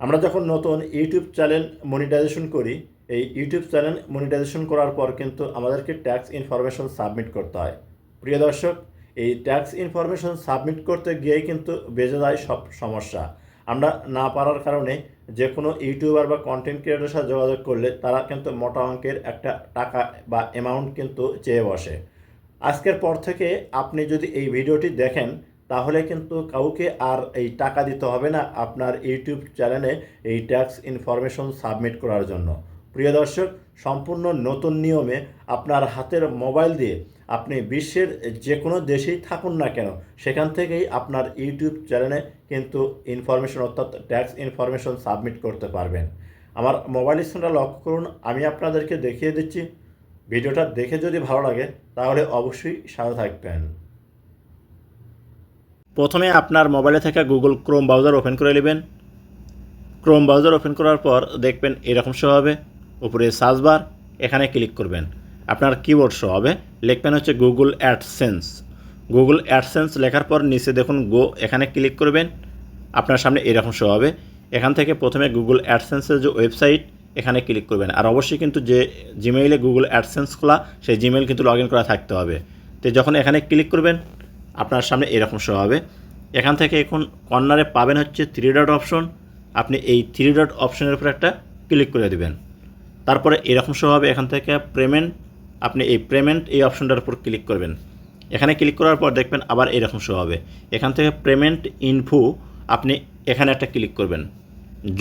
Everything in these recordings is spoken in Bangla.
আমরা যখন নতুন ইউটিউব চ্যানেল মনিটাইজেশন করি, এই ইউটিউব চ্যানেল মনিটাইজেশন করার পর কিন্তু আমাদেরকে ট্যাক্স ইনফরমেশন সাবমিট করতে হয়। প্রিয় দর্শক, এই ট্যাক্স ইনফরমেশন সাবমিট করতে গিয়েই কিন্তু বেজে যায় সব সমস্যা। আমরা না পারার কারণে যে কোনো ইউটিউবার বা কন্টেন্ট ক্রিয়েটরের সাথে যোগাযোগ করলে তারা কিন্তু মোটা অঙ্কের একটা টাকা বা অ্যামাউন্ট কিন্তু চেয়ে বসে। আজকের পর থেকে আপনি যদি এই ভিডিওটি দেখেন তাহলে কিন্তু কাউকে আর এই টাকা দিতে হবে না আপনার ইউটিউব চ্যানেলে এই ট্যাক্স ইনফরমেশন সাবমিট করার জন্য। প্রিয় দর্শক, সম্পূর্ণ নতুন নিয়মে আপনার হাতের মোবাইল দিয়ে আপনি বিশ্বের যে কোনো দেশেই থাকুন না কেন, সেখান থেকেই আপনার ইউটিউব চ্যানেলে কিন্তু ইনফরমেশন অর্থাৎ ট্যাক্স ইনফরমেশন সাবমিট করতে পারবেন। আমার মোবাইল স্ক্রিনটা লক্ষ্য করুন, আমি আপনাদেরকে দেখিয়ে দিচ্ছি। ভিডিওটা দেখে যদি ভালো লাগে, তাহলে অবশ্যই সাথে থাকবেন। প্রথমে আপনার মোবাইলে থাকা গুগল ক্রোম ব্রাউজার ওপেন করে নেবেন। ক্রোম ব্রাউজার ওপেন করার পর দেখবেন এরকম শো হবে। উপরে সার্চ বার এখানে ক্লিক করবেন। আপনার কিবোর্ড শো হবে। লিখবেন হচ্ছে গুগল অ্যাডসেন্স গুগল অ্যাডসেন্স লেখার পর নিচে দেখুন গো এখানে ক্লিক করবেন। আপনার সামনে এরকম শো হবে। এখান থেকে প্রথমে গুগল অ্যাডসেন্সের যে ওয়েবসাইট এখানে ক্লিক করবেন। আর অবশ্যই কিন্তু যে জিমেইলে গুগল অ্যাডসেন্স খোলা, সেই জিমেইল কিন্তু লগ ইন করা থাকতে হবে। তো যখন এখানে ক্লিক করবেন আপনার সামনে এরকম শো হবে। এখান থেকে এখন কর্নারে পাবেন হচ্ছে থ্রি ডট অপশন আপনি এই থ্রি ডট অপশনের উপর একটা ক্লিক করে দেবেন। তারপরে এরকম শো হবে এখান থেকে পেমেন্ট আপনি এই পেমেন্ট এই অপশনটার উপর ক্লিক করবেন। এখানে ক্লিক করার পর দেখবেন আবার এরকম শো হবে। এখান থেকে পেমেন্ট ইনফো আপনি এখানে একটা ক্লিক করবেন।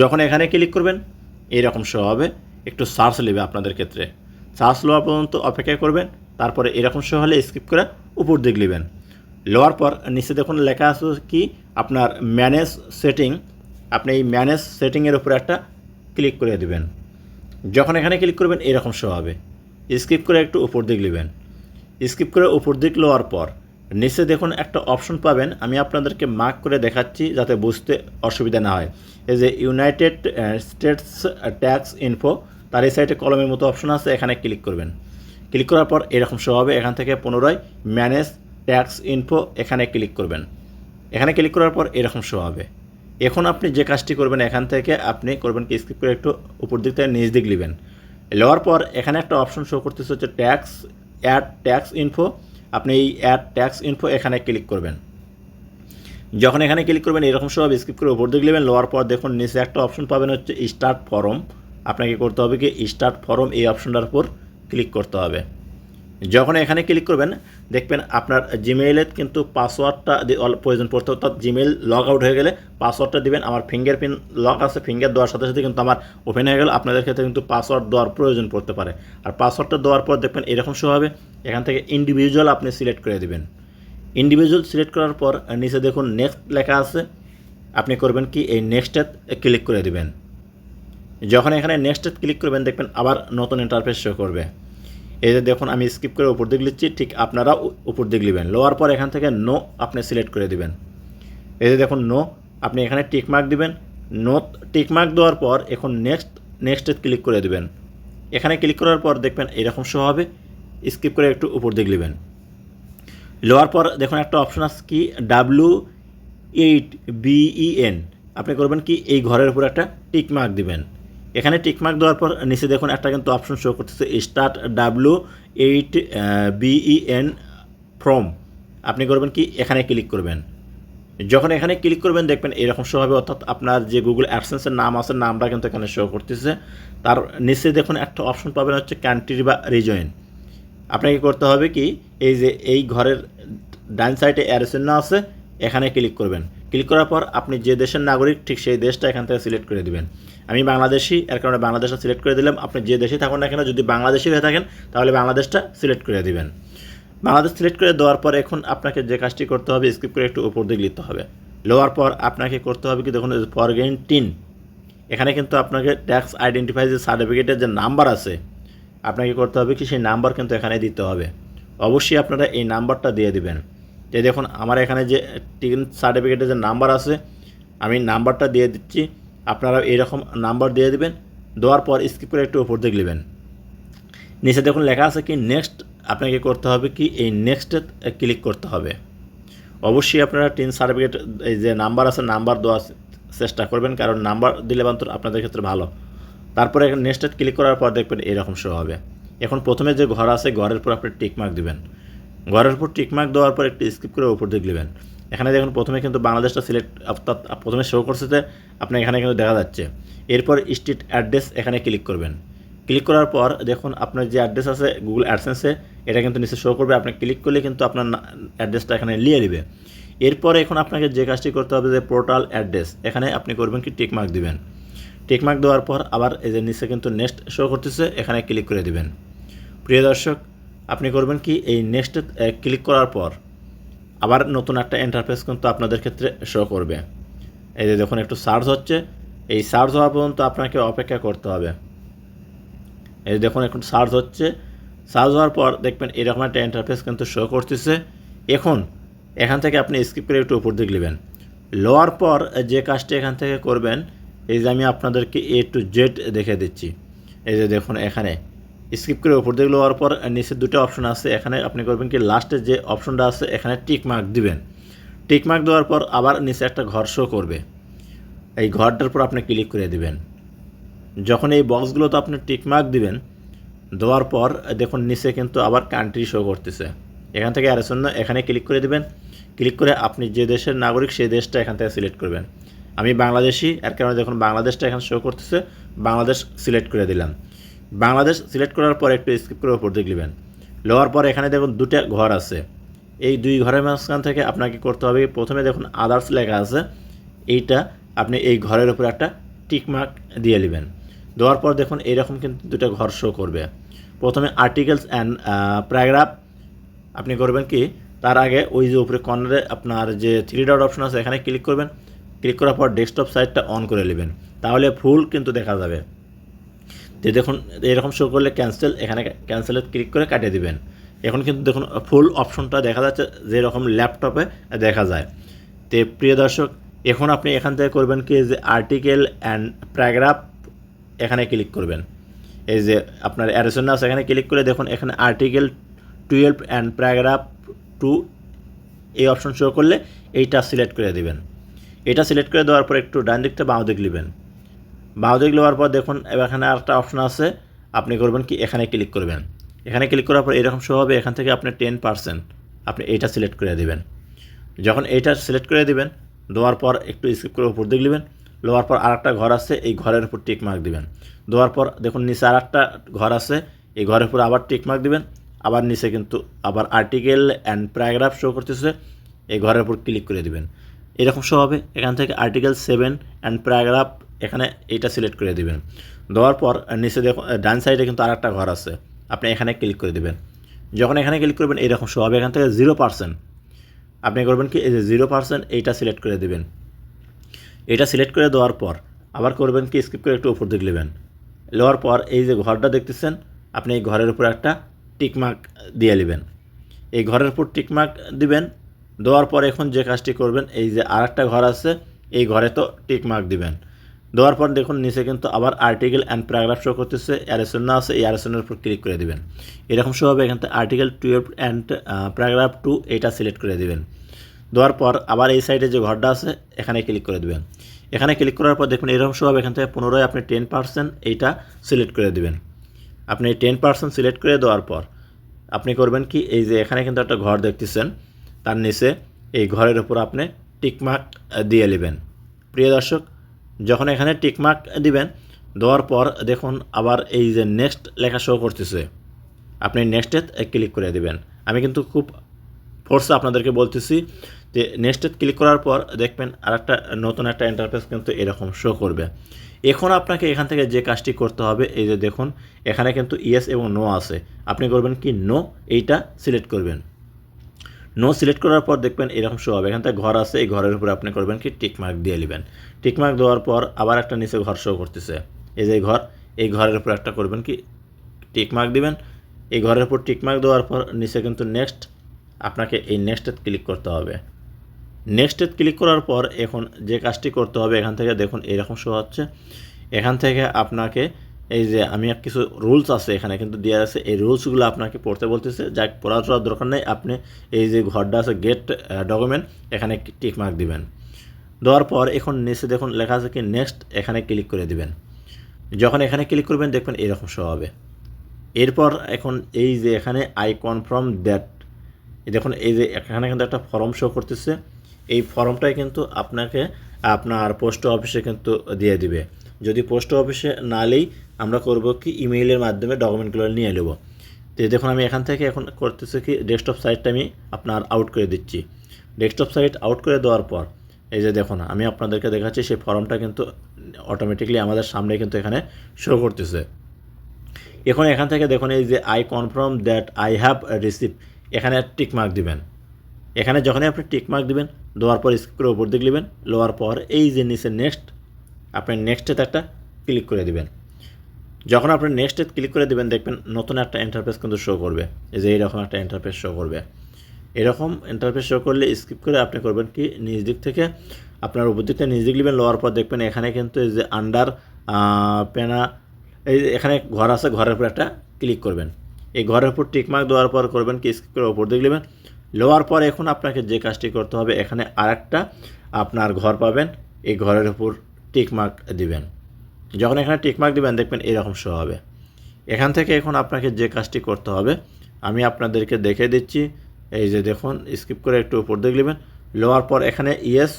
যখন এখানে ক্লিক করবেন এইরকম শো হবে। একটু সার্চ নেবে আপনাদের ক্ষেত্রে। সার্চ লওয়া পর্যন্ত অপেক্ষা করবেন। তারপরে এরকম শো হলে স্কিপ করে উপর দিক নেবেন। লওয়ার পর নিচে দেখুন লেখা আছে কি? আপনার ম্যানেজ সেটিং আপনি এই ম্যানেজ সেটিংয়ের উপরে একটা ক্লিক করে দেবেন। যখন এখানে ক্লিক করবেন, এরকম শো হবে। স্কিপ করে একটু উপর দিক নেবেন। স্কিপ করে উপর দিক লওয়ার পর। নিচে দেখুন একটা অপশন পাবেন। আমি আপনাদেরকে মার্ক করে দেখাচ্ছি যাতে বুঝতে অসুবিধা না হয়। এই যে ইউনাইটেড স্টেটস ট্যাক্স ইনফো তার এই সাইডে কলমের মতো অপশন আছে, এখানে ক্লিক করবেন। ক্লিক করার পর এরকম শো হবে। এখান থেকে পুনরায় ম্যানেজ ট্যাক্স ইনফো এখানে ক্লিক করবেন। এখানে ক্লিক করার পর এরকম শো হবে। এখন আপনি যে কাজটি করবেন এখান থেকে আপনি করবেন কি স্কিপ করে একটু উপর দিক থেকে নিচ দিক নেবেন। নেওয়ার পর এখানে একটা অপশন শো করতেছে হচ্ছে ট্যাক্স অ্যাড ট্যাক্স ইনফো আপনি এই অ্যাড ট্যাক্স ইনফো এখানে ক্লিক করবেন। যখন এখানে ক্লিক করবেন, এরকম সব স্কিপ করে উপর দিক নেবেন। লোয়ার পর দেখুন, নিচে একটা অপশন পাবেন হচ্ছে স্টার্ট ফরম আপনাকে করতে হবে কি স্টার্ট ফরম এই অপশনটার উপর ক্লিক করতে হবে। যখন এখানে ক্লিক করবেন, দেখবেন আপনার জিমেইলের কিন্তু পাসওয়ার্ডটা প্রয়োজন পড়তে অর্থাৎ জিমেইল লগ আউট হয়ে গেলে পাসওয়ার্ডটা দিবেন। আমার ফিঙ্গার প্রিন্ট লক আছে ফিঙ্গার দেওয়ার সাথে সাথে কিন্তু আমার ওপেন হয়ে গেল। আপনাদের ক্ষেত্রে কিন্তু পাসওয়ার্ড দেওয়ার প্রয়োজন পড়তে পারে। আর পাসওয়ার্ডটা দেওয়ার পর দেখবেন এরকম শো হবে। এখান থেকে ইন্ডিভিজুয়াল আপনি সিলেক্ট করে দেবেন। ইন্ডিভিজুয়াল সিলেক্ট করার পর, নিচে দেখুন নেক্সট লেখা আছে। আপনি করবেন কি? এই নেক্সটে ক্লিক করে দিবেন। যখন এখানে নেক্সটে ক্লিক করবেন, দেখবেন আবার নতুন ইন্টারফেস শো করবে। এই যে দেখুন, আমি স্কিপ করে উপর দিক লিখছি, ঠিক আপনারা উপর দিক নেবেন লোয়ার পর এখান থেকে নো আপনি সিলেক্ট করে দিবেন। এই যে দেখুন নো আপনি এখানে টিক মার্ক দিবেন। নো টিক মার্ক দেওয়ার পর এখন নেক্সট নেক্সটে ক্লিক করে দিবেন। এখানে ক্লিক করার পর দেখবেন এরকম শো হবে। স্কিপ করে একটু উপর দিক নেবেন লোয়ার পর দেখুন, একটা অপশন আছে কি? ডাব্লু এইট বিইএন আপনি করবেন কি? এই ঘরের উপর একটা টিক মার্ক দিবেন। এখানে টিকমার্ক দেওয়ার পর নিচে দেখুন একটা কিন্তু অপশন শো করতেছে start W eight BEN form আপনি করবেন কি? এখানে ক্লিক করবেন। যখন এখানে ক্লিক করবেন, দেখবেন এরকম শো হবে। অর্থাৎ আপনার যে গুগল অ্যাডসেন্সের নাম আছে, নামটা কিন্তু এখানে শো করতেছে। তার নিচে দেখুন একটা অপশন পাবেন হচ্ছে কান্ট্রি বা রিজয়েন আপনাকে করতে হবে কি? এই যে এই ঘরের ডান সাইডে অ্যারো চিহ্ন আছে, এখানে ক্লিক করবেন। ক্লিক করার পর আপনি যে দেশের নাগরিক, ঠিক সেই দেশটা এখান থেকে সিলেক্ট করে দিবেন। আমি বাংলাদেশি, এর কারণে বাংলাদেশটা সিলেক্ট করে দিলাম। আপনি যে দেশে থাকুন না কেন, যদি বাংলাদেশি হয়ে থাকেন, তাহলে বাংলাদেশটা সিলেক্ট করে দিবেন। বাংলাদেশ সিলেক্ট করে দেওয়ার পর এখন আপনাকে যে কাজটি করতে হবে স্কিপ করে একটু উপর দিকে লিখতে হবে। লোয়ার পর আপনাকে করতে হবে কি, দেখুন ফরগেন টিন এখানে কিন্তু আপনাকে ট্যাক্স আইডেন্টিফাই যে সার্টিফিকেটের যে নাম্বার আছে, আপনাকে করতে হবে কি, সেই নাম্বার কিন্তু এখানে দিতে হবে। অবশ্যই আপনারা এই নাম্বারটা দিয়ে দিবেন। যে দেখুন, আমার এখানে যে টিন সার্টিফিকেটের যে নাম্বার আছে, আমি নাম্বারটা দিয়ে দিচ্ছি। আপনারা এইরকম নাম্বার দিয়ে দেবেন, দেওয়ার পর স্কিপ করে একটু উপর দিকে নেবেন। নিচে দেখুন লেখা আছে কি নেক্সট আপনাকে করতে হবে কি, এই নেক্সটে ক্লিক করতে হবে। অবশ্যই আপনারা টিন সার্টিফিকেট এই যে নাম্বার আছে, নাম্বার দেওয়ার চেষ্টা করবেন, কারণ নাম্বার দিলে বান্তর আপনাদের ক্ষেত্রে ভালো। তারপরে এখানে নেক্সটে ক্লিক করার পর দেখবেন এরকম শো হবে। এখন প্রথমে যে ঘর আছে, ঘরের উপর আপনি টিকমার্ক দেবেন। ঘরের উপর টিকমার্ক দেওয়ার পর একটু স্কিপ করে উপর দিকে নেবেন। এখানে দেখুন, প্রথমে কিন্তু বাংলাদেশটা সিলেক্ট অর্থাৎ প্রথমে শো করছে যে আপনার এখানে কিন্তু দেখা যাচ্ছে। এরপর স্ট্রিট অ্যাড্রেস এখানে ক্লিক করবেন। ক্লিক করার পর দেখুন, আপনার যে অ্যাড্রেস আছে গুগল অ্যাডসেন্সে এটা কিন্তু নিচে শো করবে। আপনি ক্লিক করলে কিন্তু আপনার অ্যাড্রেসটা এখানে নিয়ে নেবে এরপরে এখন আপনাকে যে কাজটি করতে হবে যে পোর্টাল অ্যাড্রেস এখানে আপনি করবেন কি টিকমার্ক দিবেন। টিকমার্ক দেওয়ার পর আবার এই যে নিচে কিন্তু নেক্সট শো করতেছে, এখানে ক্লিক করে দিবেন। প্রিয় দর্শক, আপনি করবেন কি, এই নেক্সটে ক্লিক করার পর আবার নতুন একটা ইন্টারফেস কিন্তু আপনাদের ক্ষেত্রে শো করবে। এই যে দেখুন একটু সার্চ হচ্ছে, এই সার্চ হওয়া পর্যন্ত আপনাকে অপেক্ষা করতে হবে। এই দেখুন এখন সার্চ হচ্ছে। সার্চ হওয়ার পর দেখবেন এরকম একটা ইন্টারফেস কিন্তু শো করতেছে। এখন এখান থেকে আপনি স্কিপ করে একটু উপর দিকে নেবেন। লোয়ার পর যে কাজটি এখান থেকে করবেন, এই যে আমি আপনাদেরকে এ টু জেড দেখে দিচ্ছি। এই যে দেখুন এখানে স্কিপ করে উপর দিকে লোয়ার পর নিচে দুটো অপশন আছে। এখানে আপনি করবেন কি লাস্টে যে অপশনটা আছে, এখানে টিক মার্ক দিবেন। টিক মার্ক দেওয়ার পর আবার নিচে একটা ঘর শো করবে। এই ঘরটার পর আপনি ক্লিক করে দিবেন। যখন এই বক্সগুলোতে আপনি টিক মার্ক দিবেন, দেওয়ার পর দেখুন নিচে কিন্তু আবার কান্ট্রি শো করতেছে। এখান থেকে আর জন্য এখানে ক্লিক করে দিবেন। ক্লিক করে আপনি যে দেশের নাগরিক, সেই দেশটা এখান থেকে সিলেক্ট করবেন। আমি বাংলাদেশি, এর কারণে দেখুন বাংলাদেশটা এখানে শো করতেছে। বাংলাদেশ সিলেক্ট করে দিলাম। বাংলাদেশ সিলেক্ট করার পর একটু স্কিপ করে উপর দিকে নেবেন। লওয়ার পর এখানে দেখুন দুটো ঘর আছে। এই দুই ঘরের মাঝখান থেকে আপনাকে করতে হবে, প্রথমে দেখুন আদার্স লেখা আছে। এইটা আপনি এই ঘরের উপর একটা টিকমার্ক দিয়ে নেবেন। দেওয়ার পর দেখুন এইরকম কিন্তু দুটো ঘর শো করবে। প্রথমে আর্টিকেলস অ্যান্ড প্যারাগ্রাফ আপনি করবেন কি, তার আগে ওই যে উপরে কর্নারে আপনার যে থ্রি ডট অপশন আছে, এখানে ক্লিক করবেন। ক্লিক করার পর ডেস্কটপ সাইটটা অন করে নেবেন। তাহলে ফুল কিন্তু দেখা যাবে। তো দেখুন, এরকম শো করলে ক্যান্সেল এখানে ক্যান্সেলে ক্লিক করে কাটিয়ে দিবেন। এখন কিন্তু দেখুন ফুল অপশনটা দেখা যাচ্ছে, যেরকম ল্যাপটপে দেখা যায়। তো প্রিয় দর্শক, এখন আপনি এখান থেকে করবেন কি যে আর্টিকেল অ্যান্ড প্যারাগ্রাফ এখানে ক্লিক করবেন। এই যে আপনার অ্যারেশন আছে, এখানে ক্লিক করে দেখুন, এখানে article twelve and paragraph two এই অপশন শো করলে এইটা সিলেক্ট করে দিবেন। এটা সিলেক্ট করে দেওয়ার পর একটু ডান দিকটা বাঁ দিক নেবেন বাঁ দিক নেওয়ার পর দেখুন এবার এখানে আরেকটা অপশন আছে। আপনি করবেন কি, এখানে ক্লিক করবেন। এখানে ক্লিক করার পর এরকম শো হবে, এখান থেকে আপনি টেন পার্সেন্ট আপনি এইটা সিলেক্ট করে দেবেন। যখন এইটা সিলেক্ট করে দিবেন, দেওয়ার পর একটু স্কিপ করে উপর দিক নেবেন দেওয়ার পর আরেকটা ঘর আছে, এই ঘরের উপর টিক মার্ক দিবেন। দেওয়ার পর দেখুন, নিচে আরেকটা ঘর আছে, এই ঘরের উপর আবার টিক মার্ক দিবেন। আবার নিচে কিন্তু আবার আর্টিকেল অ্যান্ড প্যারাগ্রাফ শো করতেছে, এই ঘরের উপর ক্লিক করে দিবেন। এরকম শো হবে, এখান থেকে আর্টিকেল সেভেন অ্যান্ড প্যারাগ্রাফ এখানে এইটা সিলেক্ট করে দিবেন। দেওয়ার পর নিচে দেখুন ডান সাইডে কিন্তু আরেকটা ঘর আছে। আপনি এখানে ক্লিক করে দিবেন। যখন এখানে ক্লিক করবেন এরকম শো হবে। এখান থেকে জিরো পার্সেন্ট আপনি করবেন কি, এই যে জিরো পার্সেন্ট এইটা সিলেক্ট করে দিবেন। এটা সিলেক্ট করে দেওয়ার পর, আবার করবেন কি স্কিপ করে একটু উপর দিক নেবেন। নেওয়ার পর, এই যে ঘরটা দেখতেছেন, আপনি এই ঘরের উপর একটা টিকমার্ক দিয়ে নেবেন। এই ঘরের উপর টিকমার্ক দিবেন। দেওয়ার পর এখন যে কাজটি করবেন, এই যে আরেকটা ঘর আছে, এই ঘরে তো টিকমার্ক দিবেন। দেওয়ার পর দেখুন, নিচে কিন্তু আবার আর্টিকেল অ্যান্ড প্যারাগ্রাফ শো করতেছে। অ্যারেসন না আছে এই অ্যারেসনের উপর ক্লিক করে দিবেন। এরকম শো হবে এখান থেকে article twelve and paragraph two এটা সিলেক্ট করে দিবেন। দেওয়ার পর আবার এই সাইডে যে ঘরটা আছে, এখানে ক্লিক করে দেবেন। এখানে ক্লিক করার পর দেখুন, এরকম শো হবে এখান থেকে পুনরায় আপনি টেন পার্সেন্ট এইটা সিলেক্ট করে দেবেন। আপনি টেন পার্সেন্ট সিলেক্ট করে দেওয়ার পর আপনি করবেন কি, এই যে এখানে কিন্তু একটা ঘর দেখতেছেন, তার নিচে এই ঘরের উপর আপনি টিকমার্ক দিয়ে নেবেন। প্রিয় দর্শক যখন এখানে টিকমার্ক দিবেন, দেওয়ার পর দেখুন আবার এই যে নেক্সট লেখা শো করতেছে। আপনি নেক্সটে ক্লিক করে দিবেন। আমি কিন্তু খুব ফোর্স আপনাদেরকে বলতেছি যে নেক্সটে ক্লিক করার পর দেখবেন আর একটা নতুন একটা ইন্টারফেস কিন্তু এরকম শো করবে। এখন আপনাকে এখান থেকে যে কাজটি করতে হবে, এই যে দেখুন, এখানে কিন্তু ইয়েস এবং নো আছে। আপনি করবেন কি? নো এইটা সিলেক্ট করবেন। নো সিলেক্ট করার পর দেখবেন এরকম শো হবে। এখান থেকে ঘর আছে, এই ঘরের উপরে আপনি করবেন কি টিকমার্ক দিয়ে নেবেন। টিকমার্ক দেওয়ার পর আবার একটা নিচে ঘর শো করতেছে। এই যে ঘর, এই ঘরের উপর একটা করবেন কি টিকমার্ক দিবেন। এই ঘরের উপর টিকমার্ক দেওয়ার পর নিচে কিন্তু নেক্সট আপনাকে এই নেক্সটে ক্লিক করতে হবে। নেক্সটে ক্লিক করার পর এখন যে কাজটি করতে হবে, এখান থেকে দেখুন এরকম শো হচ্ছে। এখান থেকে আপনাকে এই যে আমি কিছু রুলস আছে এখানে, কিন্তু দেওয়া আছে, এই রুলসগুলো আপনাকে পড়তে বলতেছে যা পড়া পড়ার দরকার নেই, আপনি এই যে ঘরটা আছে গেট ডকুমেন্ট এখানে টিক মার্ক দিবেন। দেওয়ার পর এখন নিচে দেখুন, লেখা আছে কি নেক্সট এখানে ক্লিক করে দিবেন। যখন এখানে ক্লিক করবেন, দেখবেন এরকম শো হবে। এরপর এখন এই যে এখানে আই কনফার্ম দ্যাট দেখুন, এই যে এখানে কিন্তু একটা ফর্ম শো করতেছে, এই ফর্মটাই কিন্তু আপনাকে আপনার পোস্ট অফিসে কিন্তু দিয়ে দিবে। যদি পোস্ট অফিসে না নেই আমরা করব কি ইমেইলের মাধ্যমে ডকুমেন্টগুলো নিয়ে নেব। তো দেখুন, আমি এখান থেকে এখন করতেছি কি ডেস্কটপ সাইটটা আমি আপনার আউট করে দিচ্ছি। ডেস্কটপ সাইট আউট করে দেওয়ার পর, এই যে দেখুন, আমি আপনাদেরকে দেখাচ্ছি, সেই ফর্মটা কিন্তু অটোমেটিকলি আমাদের সামনে কিন্তু এখানে শো করতেছে। এখন এখান থেকে দেখুন, এই যে I confirm that I have receive এখানে টিক মার্ক দিবেন। এখানে যখনই আপনি টিক মার্ক দিবেন, দেওয়ার পর স্ক্রিনের উপর দিকে নেবেন লোয়ার পর এই যে নিচে নেক্সট আপনি নেক্সটে একটা ক্লিক করে দিবেন। যখন আপনি নেক্সটে ক্লিক করে দেবেন, দেখবেন নতুন একটা ইন্টারফেস কিন্তু শো করবে। এই যে এইরকম একটা ইন্টারফেস শো করবে। এরকম ইন্টারফেস শো করলে স্কিপ করে আপনি করবেন কি, নিজ দিক থেকে আপনার উপর দিকটা নিজ দিক নেবেন লোয়ার পর দেখবেন এখানে কিন্তু এই যে আন্ডার পেনা এই এখানে ঘর আছে, ঘরের উপর একটা ক্লিক করবেন। এই ঘরের উপর টিকমার্ক দেওয়ার পর করবেন কি স্কিপ করে উপর দিক নেবেন। লোয়ার পর এখন আপনাকে যে কাজটি করতে হবে, এখানে আরেকটা আপনার ঘর পাবেন, এই ঘরের উপর টিকমার্ক দিবেন। যখন এখানে টিকমার্ক দেবেন, দেখবেন এরকম শো হবে। এখান থেকে এখন আপনাকে যে কাজটি করতে হবে, আমি আপনাদেরকে দেখে দিচ্ছি। এই যে দেখুন স্কিপ করে একটু উপর দিকে নেবেন। লোয়ার পর এখানে ইয়েস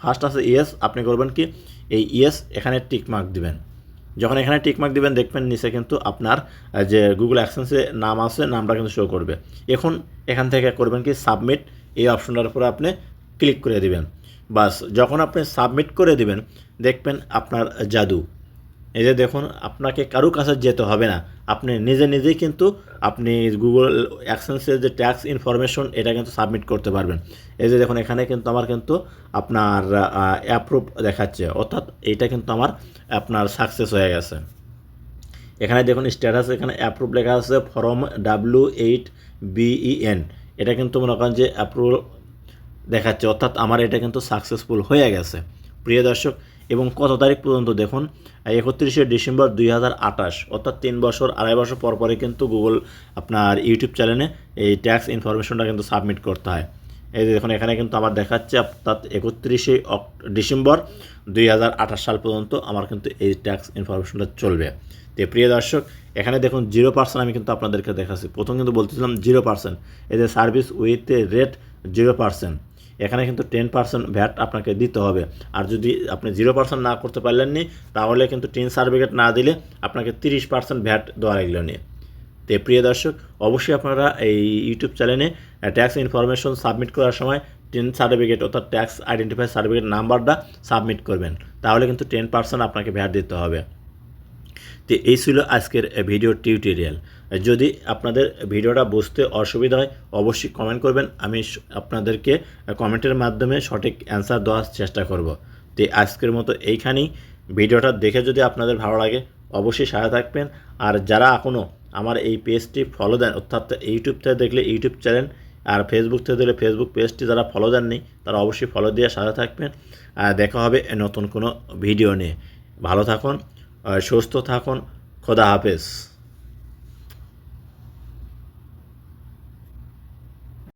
ফার্স্ট আছে ইয়েস আপনি করবেন কি? এই ইয়েস এখানে টিকমার্ক দিবেন। যখন এখানে টিকমার্ক দিবেন, দেখবেন নিচে কিন্তু আপনার যে গুগল অ্যাকসেন্সে নাম আছে, নামটা কিন্তু শো করবে। এখন এখান থেকে করবেন কি? সাবমিট এই অপশনটার উপরে আপনি ক্লিক করে দিবেন। বাস, যখন আপনি সাবমিট করে দিবেন, দেখবেন আপনার জাদু। এই যে দেখুন, আপনাকে কারও কাছে যেতে হবে না। আপনি নিজে নিজেই কিন্তু আপনি গুগল অ্যাকসেন্সের যে ট্যাক্স ইনফরমেশন এটা কিন্তু সাবমিট করতে পারবেন। এই যে দেখুন, এখানে কিন্তু আমার কিন্তু আপনার অ্যাপ্রুভ দেখাচ্ছে। অর্থাৎ এইটা কিন্তু আমার, আপনার সাকসেস হয়ে গেছে। এখানে দেখুন স্ট্যাটাস এখানে অ্যাপ্রুভ লেখা আছে ফর্ম ডাব্লিউ এইট বিইএন এটা কিন্তু মনে করেন যে অ্যাপ্রুভ দেখাচ্ছে। অর্থাৎ আমার এটা কিন্তু সাকসেসফুল হয়ে গেছে। প্রিয় দর্শক এবং কত তারিখ পর্যন্ত দেখুন? একত্রিশে ডিসেম্বর দুই হাজার আঠাশ, অর্থাৎ তিন বছর, আড়াই বছর পর পরে কিন্তু গুগল আপনার ইউটিউব চ্যানেলে এই ট্যাক্স ইনফরমেশনটা কিন্তু সাবমিট করতে হয়। এই যে দেখুন, এখানে কিন্তু আমার দেখাচ্ছে, অর্থাৎ একত্রিশে ডিসেম্বর দুই হাজার আঠাশ সাল পর্যন্ত আমার কিন্তু এই ট্যাক্স ইনফরমেশনটা চলবে। তো প্রিয় দর্শক, এখানে দেখুন জিরো পার্সেন্ট আমি কিন্তু আপনাদেরকে দেখাচ্ছি। প্রথম কিন্তু বলতেছিলাম জিরো পার্সেন্ট এই যে service with rate zero percent এখানে কিন্তু টেন পার্সেন্ট ভ্যাট আপনাকে দিতে হবে। আর যদি আপনি জিরো পার্সেন্ট না করতে পারলেননি, তাহলে কিন্তু টেন সার্টিফিকেট না দিলে আপনাকে তিরিশ পার্সেন্ট ভ্যাট দেওয়া লাগল নিয়ে তো প্রিয় দর্শক, অবশ্যই আপনারা এই ইউটিউব চ্যানেলে ট্যাক্স ইনফরমেশন সাবমিট করার সময় টেন সার্টিফিকেট অর্থাৎ ট্যাক্স আইডেন্টিফাই সার্টিফিকেট নাম্বারটা সাবমিট করবেন। তাহলে কিন্তু টেন পার্সেন্ট আপনাকে ভ্যাট দিতে হবে। তো এই ছিল আজকের ভিডিও টিউটোরিয়াল যদি আপনাদের ভিডিওটা বুঝতে অসুবিধা হয়, অবশ্যই কমেন্ট করবেন। আমি আপনাদেরকে কমেন্টের মাধ্যমে সঠিক অ্যান্সার দেওয়ার চেষ্টা করব। তো আজকের মতো এইখানেই। ভিডিওটা দেখে যদি আপনাদের ভালো লাগে, অবশ্যই সাথে থাকবেন। আর যারা এখনও আমার এই পেজটি ফলো দেন, অর্থাৎ ইউটিউব থেকে দেখলে ইউটিউব চ্যানেল আর ফেসবুক থেকে দেখলে ফেসবুক পেজটি যারা ফলো দেননি, তারা অবশ্যই ফলো দিয়ে সাথে থাকবেন। আর দেখা হবে নতুন কোনো ভিডিও নিয়ে। ভালো থাকুন সুস্থ থাকুন। খোদা হাফেজ।